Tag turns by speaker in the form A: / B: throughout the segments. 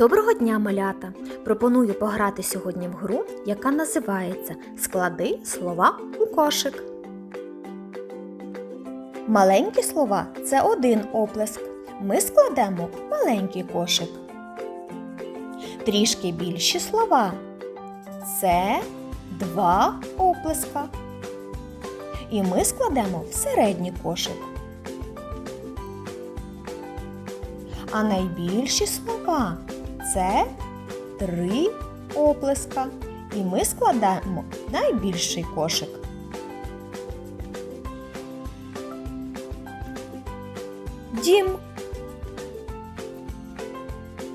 A: Доброго дня, малята! Пропоную пограти сьогодні в гру, яка називається Склади слова у кошик. Маленькі слова це один оплеск. Ми складемо маленький кошик. Трішки більші слова це два оплеска. І ми складемо в середній кошик. А найбільші слова це три оплеска. І ми складаємо найбільший кошик. Дім.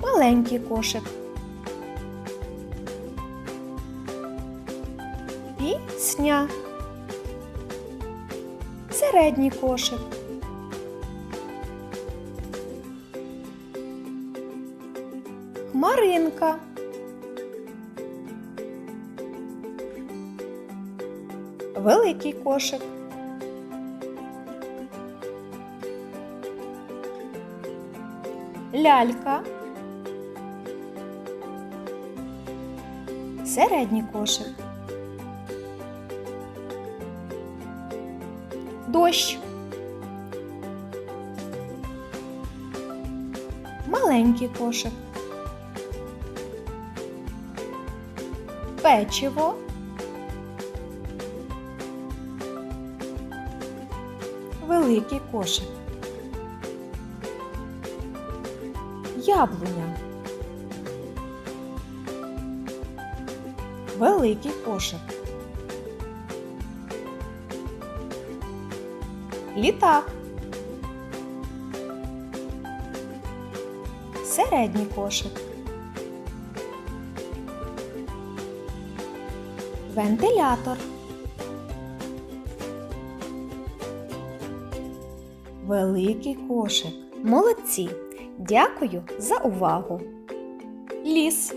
A: Маленький кошик. Пісня. Середній кошик. Хмаринка. Великий кошик. Лялька. Середній кошик. Дощ. Маленький кошик. Печиво. Великий кошик. Яблуня. Великий кошик. Літак. Середній кошик. Вентилятор. Великий кошик. Молодці. Дякую за увагу. Ліс.